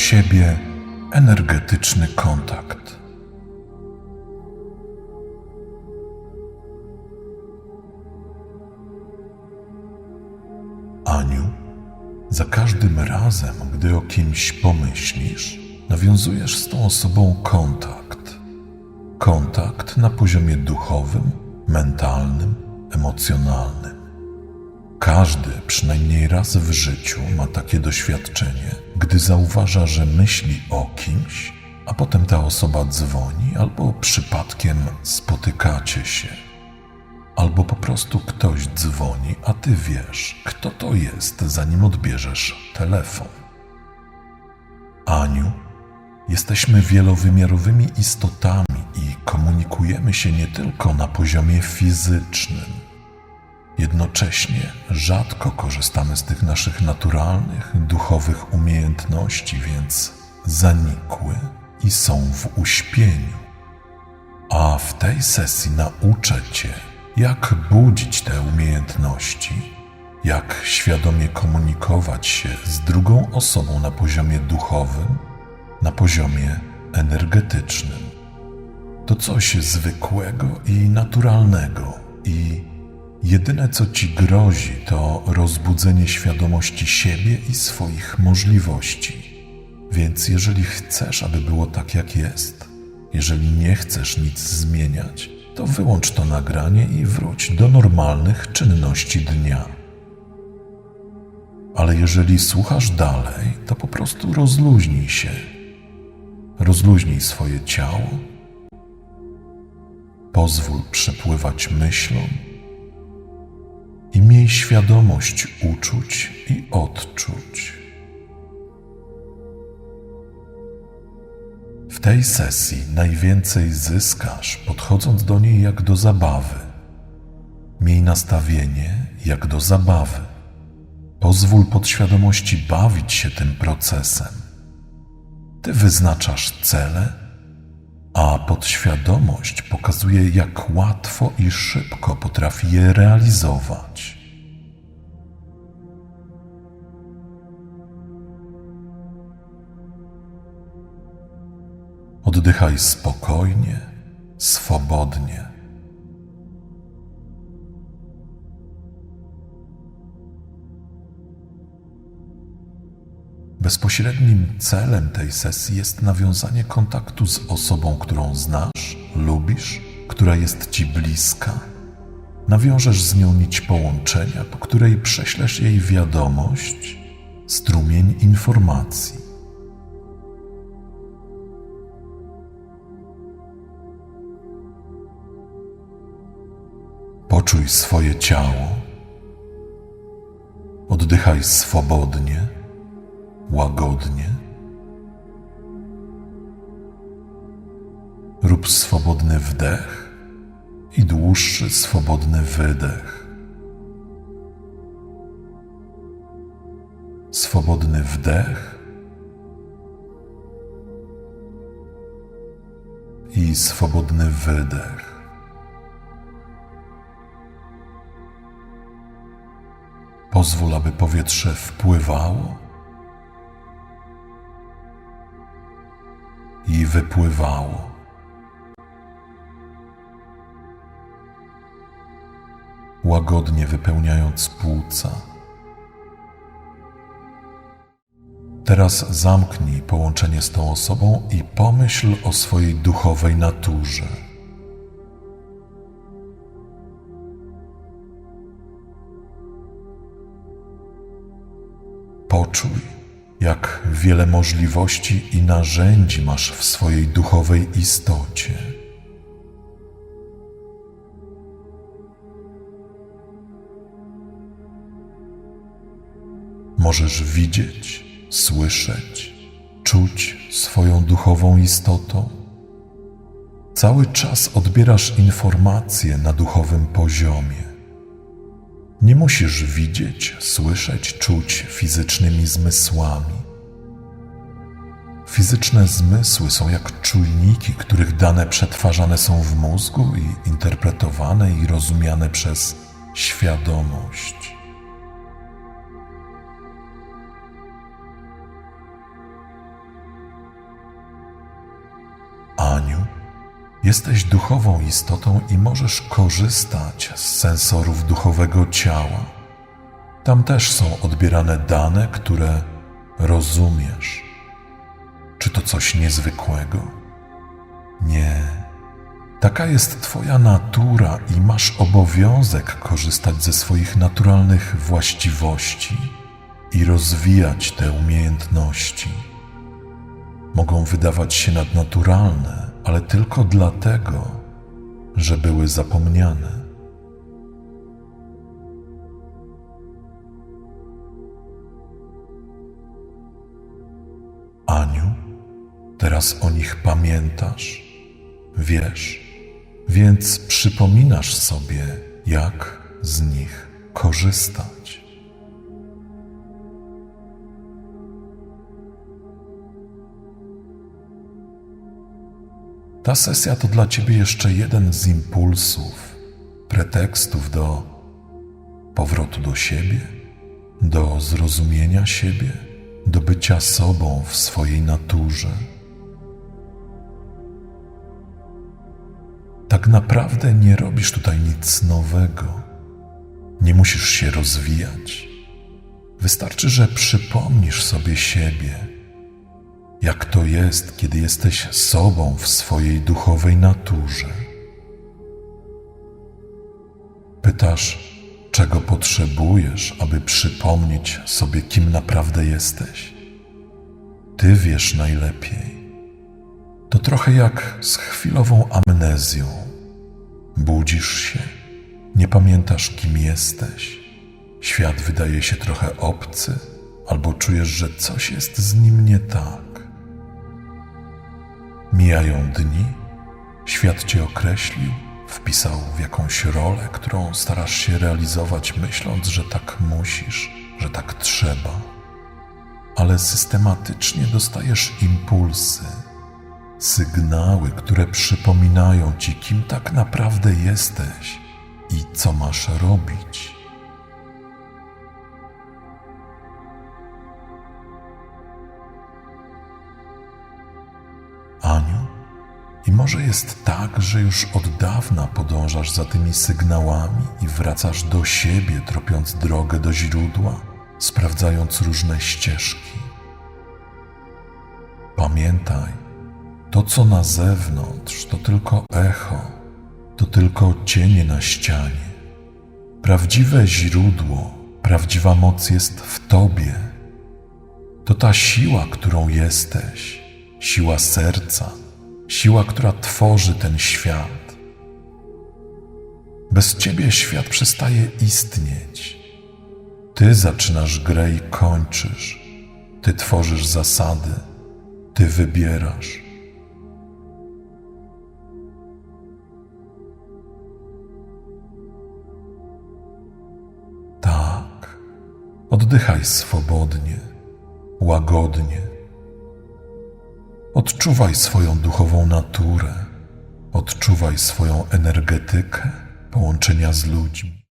siebie energetyczny kontakt. Aniu, za każdym razem, gdy o kimś pomyślisz, nawiązujesz z tą osobą kontakt. Kontakt na poziomie duchowym, mentalnym, emocjonalnym. Każdy przynajmniej raz w życiu ma takie doświadczenie, gdy zauważa, że myśli o kimś, a potem ta osoba dzwoni, albo przypadkiem spotykacie się, albo po prostu ktoś dzwoni, a ty wiesz, kto to jest, zanim odbierzesz telefon. Aniu, jesteśmy wielowymiarowymi istotami i komunikujemy się nie tylko na poziomie fizycznym. Jednocześnie rzadko korzystamy z tych naszych naturalnych, duchowych umiejętności, więc zanikły i są w uśpieniu. A w tej sesji nauczę Cię, jak budzić te umiejętności, jak świadomie komunikować się z drugą osobą na poziomie duchowym, na poziomie energetycznym. To coś zwykłego i naturalnego, i jedyne co ci grozi, to rozbudzenie świadomości siebie i swoich możliwości. Więc jeżeli chcesz, aby było tak, jak jest, jeżeli nie chcesz nic zmieniać, to wyłącz to nagranie i wróć do normalnych czynności dnia. Ale jeżeli słuchasz dalej, to po prostu rozluźnij się. Rozluźnij swoje ciało. Pozwól przepływać myślom i miej świadomość uczuć i odczuć. W tej sesji najwięcej zyskasz, podchodząc do niej jak do zabawy. Miej nastawienie jak do zabawy. Pozwól podświadomości bawić się tym procesem. Ty wyznaczasz cele, a podświadomość pokazuje, jak łatwo i szybko potrafi je realizować. Oddychaj spokojnie, swobodnie. Bezpośrednim celem tej sesji jest nawiązanie kontaktu z osobą, którą znasz, lubisz, która jest ci bliska. Nawiążesz z nią nić połączenia, po której prześlesz jej wiadomość, strumień informacji. Poczuj swoje ciało. Oddychaj swobodnie, łagodnie. Rób swobodny wdech i dłuższy, swobodny wydech. Swobodny wdech i swobodny wydech. Pozwól, aby powietrze wpływało wypływało. Łagodnie wypełniając płuca. Teraz zamknij połączenie z tą osobą i pomyśl o swojej duchowej naturze. Poczuj, jak wiele możliwości i narzędzi masz w swojej duchowej istocie. Możesz widzieć, słyszeć, czuć swoją duchową istotą. Cały czas odbierasz informacje na duchowym poziomie. Nie musisz widzieć, słyszeć, czuć fizycznymi zmysłami. Fizyczne zmysły są jak czujniki, których dane przetwarzane są w mózgu i interpretowane i rozumiane przez świadomość. Jesteś duchową istotą i możesz korzystać z sensorów duchowego ciała. Tam też są odbierane dane, które rozumiesz. Czy to coś niezwykłego? Nie. Taka jest Twoja natura i masz obowiązek korzystać ze swoich naturalnych właściwości i rozwijać te umiejętności. Mogą wydawać się nadnaturalne, ale tylko dlatego, że były zapomniane. Aniu, teraz o nich pamiętasz, wiesz, więc przypominasz sobie, jak z nich korzystać. Ta sesja to dla ciebie jeszcze jeden z impulsów, pretekstów do powrotu do siebie, do zrozumienia siebie, do bycia sobą w swojej naturze. Tak naprawdę nie robisz tutaj nic nowego. Nie musisz się rozwijać. Wystarczy, że przypomnisz sobie siebie, jak to jest, kiedy jesteś sobą w swojej duchowej naturze. Pytasz, czego potrzebujesz, aby przypomnieć sobie, kim naprawdę jesteś. Ty wiesz najlepiej. To trochę jak z chwilową amnezją. Budzisz się, nie pamiętasz, kim jesteś. Świat wydaje się trochę obcy, albo czujesz, że coś jest z nim nie tak. Mijają dni, świat cię określił, wpisał w jakąś rolę, którą starasz się realizować, myśląc, że tak musisz, że tak trzeba. Ale systematycznie dostajesz impulsy, sygnały, które przypominają ci, kim tak naprawdę jesteś i co masz robić. I może jest tak, że już od dawna podążasz za tymi sygnałami i wracasz do siebie, tropiąc drogę do źródła, sprawdzając różne ścieżki. Pamiętaj, to co na zewnątrz to tylko echo, to tylko cienie na ścianie. Prawdziwe źródło, prawdziwa moc jest w tobie. To ta siła, którą jesteś, siła serca, siła, która tworzy ten świat. Bez ciebie świat przestaje istnieć. Ty zaczynasz grę i kończysz. Ty tworzysz zasady, ty wybierasz. Tak, oddychaj swobodnie, łagodnie. Odczuwaj swoją duchową naturę, odczuwaj swoją energetykę połączenia z ludźmi.